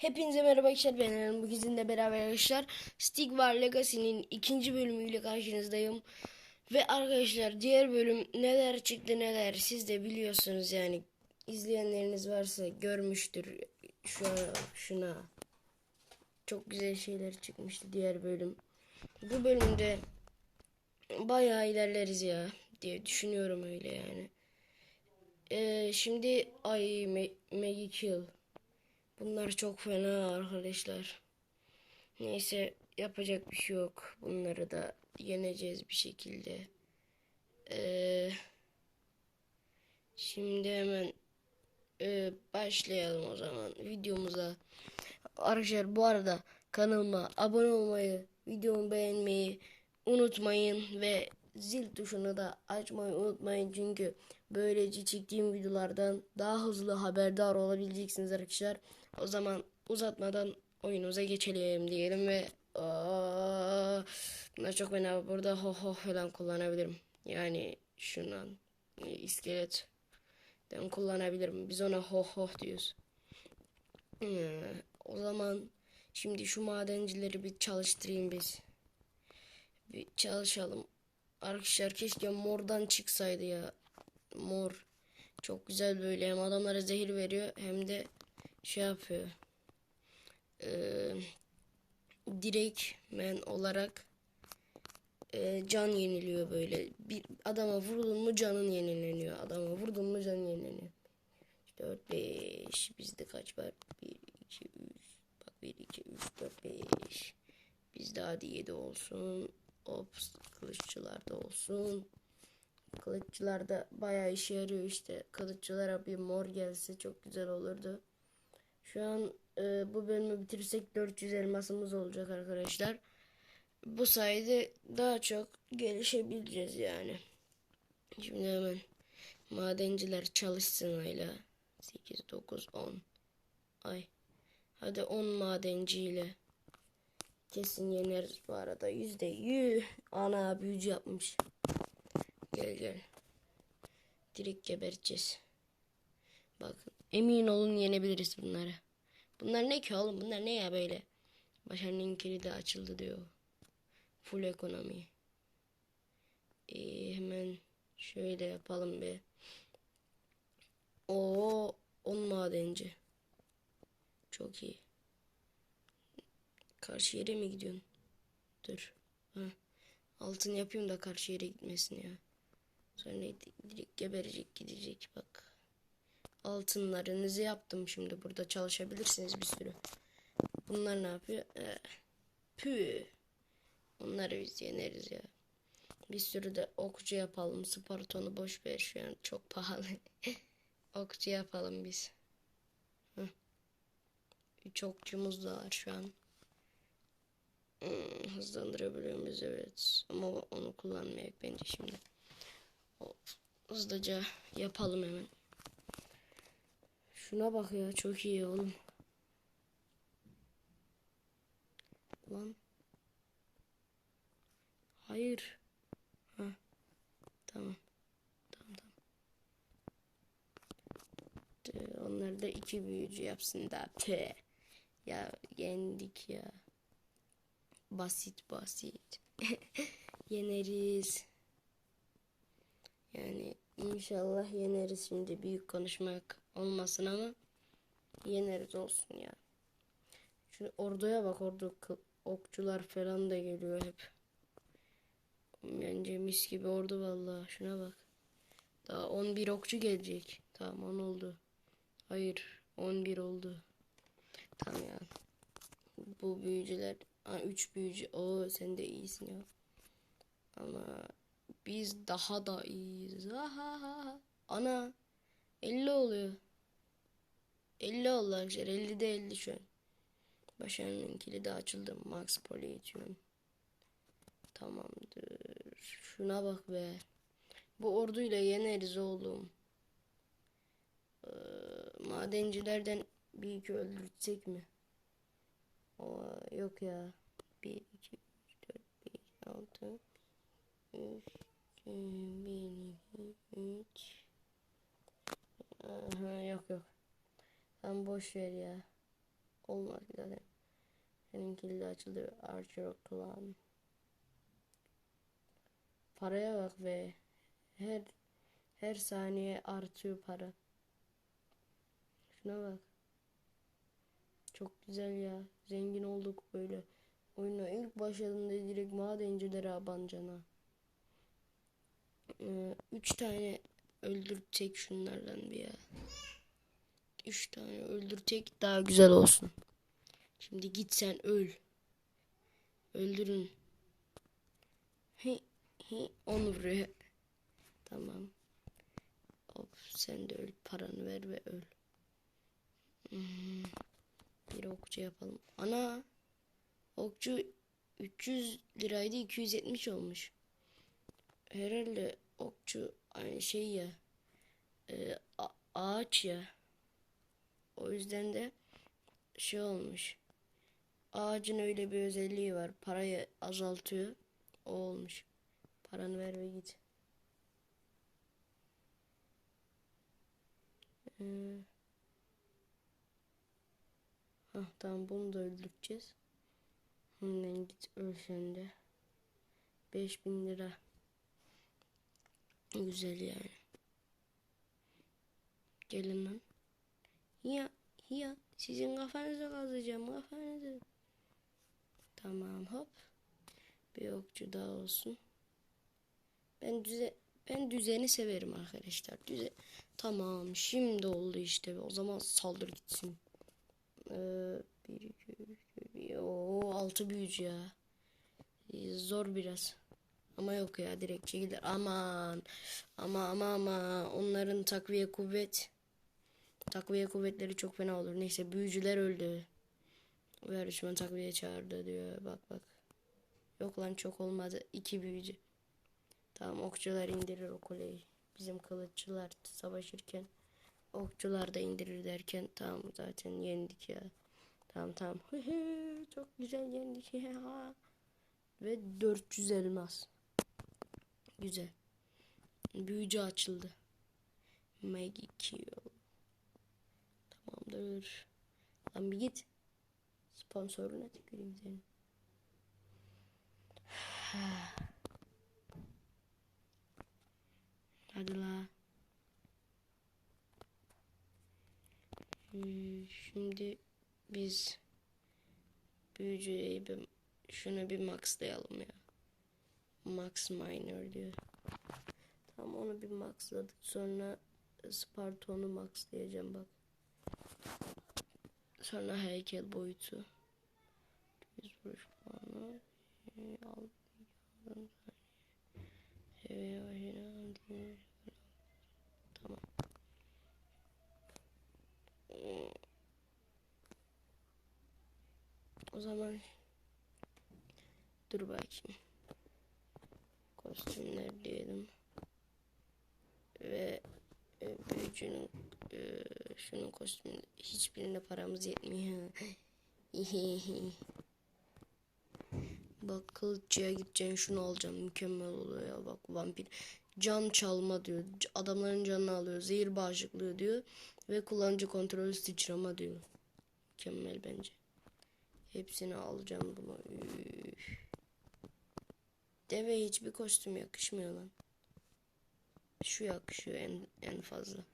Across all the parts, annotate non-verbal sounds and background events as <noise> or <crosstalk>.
Hepinize merhaba arkadaşlar ben Eren. Bugün sizinle beraber arkadaşlar Stick War Legacy'nin ikinci bölümüyle karşınızdayım. Ve arkadaşlar diğer bölüm neler çıktı neler siz de biliyorsunuz yani izleyenleriniz varsa görmüştür şu an şuna. Çok güzel şeyler çıkmıştı diğer bölüm. Bu bölümde bayağı ilerleriz ya diye düşünüyorum öyle yani. Ee, şimdi ay Maggie Kill. Bunlar çok fena arkadaşlar. Neyse yapacak bir şey yok. Bunları da yeneceğiz bir şekilde. Ee, şimdi hemen e, başlayalım o zaman videomuza. Arkadaşlar bu arada kanalıma abone olmayı, videomu beğenmeyi unutmayın ve zil tuşunu da açmayı unutmayın çünkü böylece çektiğim videolardan daha hızlı haberdar olabileceksiniz arkadaşlar. O zaman uzatmadan oyunumuza geçelim diyelim ve bunlar çok fena burada ho ho falan kullanabilirim. Yani şundan iskelet den kullanabilirim. Biz ona ho ho diyoruz. Ee, o zaman şimdi şu madencileri bir çalıştırayım biz. Bir çalışalım. Arkadaşlar keşke mordan çıksaydı ya. Mor çok güzel böyle hem adamlara zehir veriyor hem de şey yapıyor. Ee, direktmen olarak e, can yeniliyor böyle. Bir adama vurdun mu canın yenileniyor. Adama vurdun mu canın yenileniyor. 4 5 bizde kaç var? 1 2 3 bak 1 2 3 4 5 bizde hadi 7 olsun. Ops kılıççılarda olsun. Kılıççılarda bayağı işe yarıyor işte. Kılıççılara bir mor gelse çok güzel olurdu. Şu an e, bu bölümü bitirirsek 400 elmasımız olacak arkadaşlar. Bu sayede daha çok gelişebileceğiz yani. Şimdi hemen madenciler çalışsın hala. 8, 9, 10. Ay. Hadi 10 madenciyle. Kesin yeneriz bu arada. Yüzde yüz. Ana büyücü yapmış. Gel gel. Direkt gebereceğiz. Bakın. Emin olun yenebiliriz bunları. Bunlar ne ki oğlum? Bunlar ne ya böyle? Başarının kilidi açıldı diyor. Full ekonomi. Ee, hemen şöyle yapalım bir. Oo, 10 madenci. Çok iyi. Karşı yere mi gidiyorsun? Dur. Ha. Altın yapayım da karşı yere gitmesin ya. Sonra direkt geberecek gidecek bak. Altınlarınızı yaptım şimdi. Burada çalışabilirsiniz bir sürü. Bunlar ne yapıyor? Ee, pü. Onları biz yeneriz ya. Bir sürü de okçu yapalım. Sparton'u boş ver şu an. Çok pahalı. <laughs> okçu yapalım biz. Hı. Üç okçumuz da var şu an. Hmm, hızlandırabiliyor? Evet. Ama onu kullanmayak bence şimdi. Hızlıca yapalım hemen. Şuna bak ya çok iyi oğlum. Lan. Hayır. Ha. Tamam. Tamam tamam. Tüh, Onlar da iki büyücü yapsın da. Tüh. Ya yendik ya. Basit basit. <laughs> Yeneriz. Yani inşallah yeneriz şimdi büyük konuşmak olmasın ama yeneriz olsun ya. Şu orduya bak kı- okçular falan da geliyor hep. Bence mis gibi ordu vallahi şuna bak. Daha 11 okçu gelecek. Tamam 10 oldu. Hayır 11 oldu. Tamam ya. Bu büyücüler ha, 3 büyücü. Oo sen de iyisin ya. Ama biz daha da iyiyiz. Ahaha. Ana 50 oluyor. 50 oldu arkadaşlar. 50'de 50 şu an. Başarının kilidi açıldı. Max Polytron. Tamamdır. Şuna bak be. Bu orduyla yeneriz oğlum. Ee, madencilerden bir iki öldürtsek mi? O, yok ya. 1, 2, 3, 4, 5, 6, 3, 1, 2, 3. Aha, yok yok. Sen boş ver ya. olmaz zaten. Senin kilidi açıldı. Archer Clan. Paraya bak ve her her saniye artıyor para. Şuna bak. Çok güzel ya. Zengin olduk böyle. Oyuna ilk başladığında direkt madencilere abancana. Ee, üç tane öldürtecek şunlardan bir ya. Üç tane öldürtecek daha güzel olsun. Şimdi git sen öl. Öldürün. He, he, onu vuruyor. Tamam. Hop sen de öl. Paranı ver ve öl. Hmm. Bir okçu yapalım. Ana. Okçu 300 liraydı 270 olmuş. Herhalde okçu aynı şey ya. e, ağaç ya. O yüzden de şey olmuş. Ağacın öyle bir özelliği var. Parayı azaltıyor. O olmuş. Paranı ver ve git. Ee, hah, tamam bunu da öldüreceğiz. Hemen git öl sen de. 5000 lira. Güzel yani. Gelin lan. Ya ya sizin kafanıza kazacağım kafanızı. Tamam hop. Bir okçu daha olsun. Ben düze ben düzeni severim arkadaşlar. Düze tamam şimdi oldu işte. O zaman saldır gitsin. Ee, bir, bir, o altı büyücü ya. Ee, Zor biraz. Ama yok ya direkt çekilir. Aman. Ama ama ama onların takviye kuvvet. Takviye kuvvetleri çok fena olur. Neyse büyücüler öldü. Ve düşman takviye çağırdı diyor. Bak bak. Yok lan çok olmadı. İki büyücü. Tamam okçular indirir o kuleyi. Bizim kılıççılar savaşırken okçular da indirir derken tamam zaten yendik ya. Tamam tamam. <laughs> çok güzel yendik <laughs> ya. Ve 400 elmas. Güzel. Büyücü açıldı. Maggie Kill. Tamamdır. Lan bir git. Sponsoruna tüküreyim senin. <sighs> Hadi la. Hmm, Şimdi biz büyücüyü bir şunu bir maxlayalım ya. Max Miner diyor. Tamam onu bir maxladık. Sonra Sparton'u maxlayacağım bak. Sonra heykel boyutu. Yüz vuruş puanı. Tamam. O zaman dur bakayım. Kostümler diyelim. Ve e, büyücünün e, şunun kostümü hiçbirine paramız yetmiyor. <laughs> Bak kılıççıya gideceksin şunu alacağım mükemmel oluyor ya bak vampir. Can çalma diyor adamların canını alıyor zehir bağışıklığı diyor ve kullanıcı kontrolü sıçrama diyor. Mükemmel bence. Hepsini alacağım bunu Üf. deve hiçbir kostüm yakışmıyor lan. Şu yakışıyor en, en fazla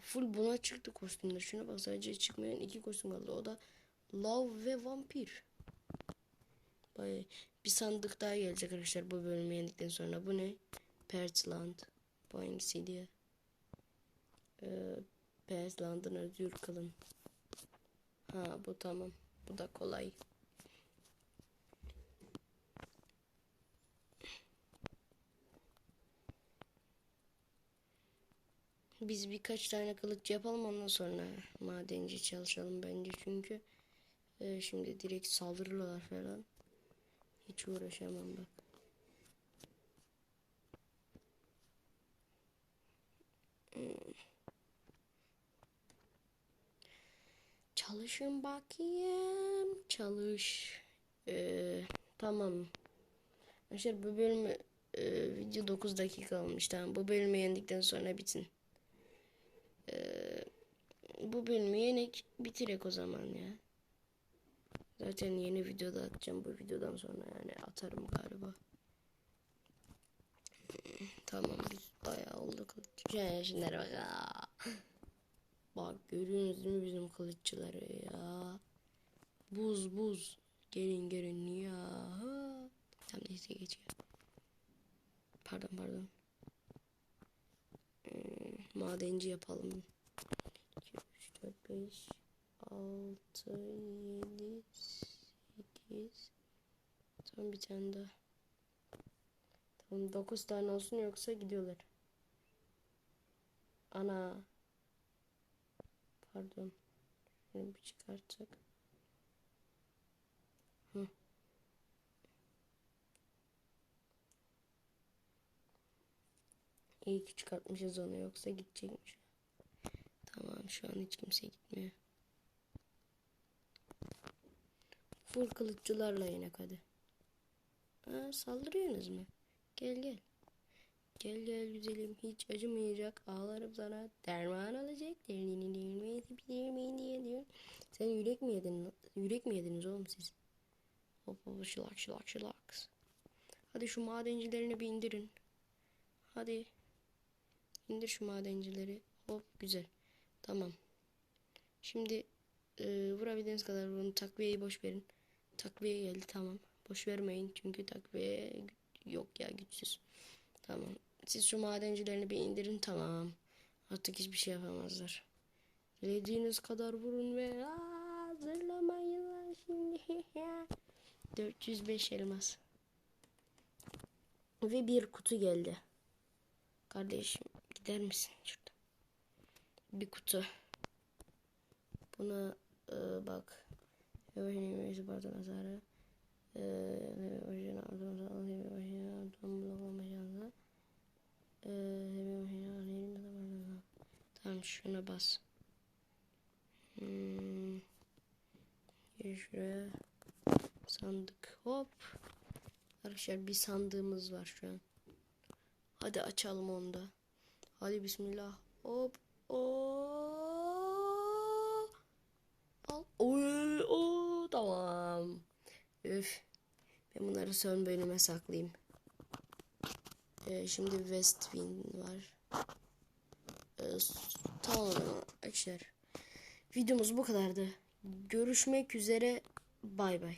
Full buna çıktı kostümler. Şuna bak sadece çıkmayan iki kostüm kaldı. O da Love ve Vampir. Bay bir sandık daha gelecek arkadaşlar bu bölümü yendikten sonra. Bu ne? Pertland. Bu hangisiydi ya? Ee, Pertland'ın özür kılın. Ha bu tamam. Bu da kolay. Biz birkaç tane kılıç yapalım ondan sonra madenci çalışalım bence çünkü e, şimdi direkt saldırırlar falan. Hiç uğraşamam bak. Çalışın bakayım. Çalış. Ee, tamam. Arkadaşlar bu bölümü Ee, video 9 dakika olmuş. Tamam bu bölümü yendikten sonra bitsin. Bu bölümü yenik bitirek o zaman ya. Zaten yeni videoda atacağım bu videodan sonra yani atarım galiba. Tamam biz bayağı oldu kılıç. Yani şunlara bak. Aa. <laughs> Bak görüyorsunuz değil mi bizim kılıççıları ya. Buz buz. Gelin gelin ya. Tam neyse geçiyor. Pardon pardon. Hmm, madenci yapalım. 2, 3, 4, 5, 6, 7, 8. Tam bir tane daha. Tamam 9 tane olsun yoksa gidiyorlar. Ana. Pardon. Şunu bir çıkartsak. Hı. İyi ki çıkartmışız onu yoksa gidecekmiş. Tamam şu an hiç kimse gitmiyor. Full kılıççılarla inek hadi. Ha, saldırıyorsunuz mu? Gel gel. Gel gel güzelim hiç acımayacak ağlarım sana derman alacak derinin değirmeyi değirmeyin diye diyor. Sen yürek mi yedin? Yürek mi yediniz oğlum siz? Hop hop şılak şılak şılak. Hadi şu madencilerini bir indirin. Hadi. İndir şu madencileri. Hop güzel. Tamam. Şimdi e, vurabildiğiniz kadar vurun. Takviyeyi boş verin. Takviye geldi tamam. Boş vermeyin çünkü takviye yok ya güçsüz. Tamam. Siz şu madencilerini bir indirin tamam. Artık hiçbir şey yapamazlar. Dilediğiniz kadar vurun ve Aa, zırlamayın lan şimdi. <laughs> 405 elmas. Ve bir kutu geldi. Kardeşim gider misin şuradan? Bir kutu. Buna e, bak. Yavaş yavaş pardon hasarı. E, başına ardından sağlık başına ardından başına arayayım da pardon. Tamam şuna bas. Hmm. Gel şuraya. Sandık hop. Arkadaşlar bir sandığımız var şu an. Hadi açalım onu da. Hadi bismillah. Hop. Oo. Al. Tamam. Üf. Ben bunları son bölüme saklayayım. Ee, şimdi West Wind var. Ee, tamam arkadaşlar. Videomuz bu kadardı. Görüşmek üzere. Bay bay.